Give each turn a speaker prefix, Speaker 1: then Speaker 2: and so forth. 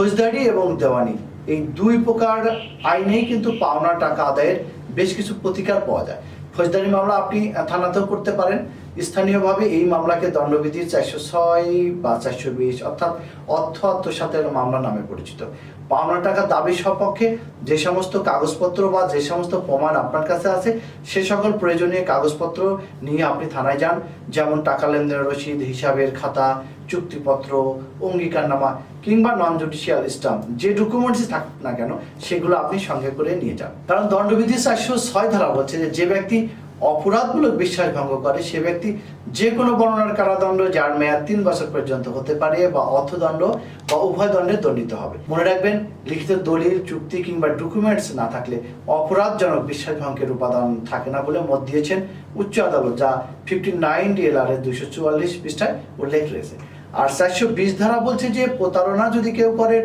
Speaker 1: ফৌজদারি এবং দেওয়ানি। এই দুই প্রকার আইনেই কিন্তু পাওনা টাকা আদায়ের বেশ কিছু প্রতিকার পাওয়া যায়। ফৌজদারি মামলা আপনি থানাতেও করতে পারেন। স্থানীয়ভাবে এই মামলাকে দণ্ডবিধির চারশো ছয় বা চারশো বিশ, অর্থাৎ অর্থ আত্মসাতের মামলা নামে পরিচিত। পাওনা টাকা দাবি সপক্ষে যে সমস্ত কাগজপত্র বা যে সমস্ত প্রমাণ আপনার কাছে আছে, সে সকল প্রয়োজনীয় কাগজপত্র নিয়ে আপনি থানায় যান, যেমন টাকা লেনদেনের রসিদ, হিসাবের খাতা, চুক্তিপত্র, অঙ্গীকারনামা কিংবা নন জুডিশিয়াল স্টাম্প যে ডকুমেন্টসই থাকুক না কেন, সেগুলো আপনি সঙ্গে করে নিয়ে যান। কারণ দণ্ডবিধি চারশো ছয় ধারা বলছে যে ব্যক্তি অপরাধমূলক বিশ্বাস ভঙ্গ করে সে ব্যক্তি যে কোনো বর্ণনার কারাদণ্ড যার মেয়াদ তিন বছর পর্যন্ত হতে পারে বা অর্থদণ্ড বা উভয় দণ্ডে দণ্ডিত হবে। মনে রাখবেন, লিখিত দলিল, চুক্তি কিংবা ডকুমেন্টস না থাকলে অপরাধজনক বিশ্বাস ভঙ্গের উপাদান থাকে না বলে মত দিয়েছেন উচ্চ আদালত, যা ফিফটি নাইন ডিএলআর এর দুইশো চুয়াল্লিশ পৃষ্ঠায় উল্লেখ রয়েছে। আর চারশো বিশ ধারা বলছে যে প্রতারণা যদি কেউ করে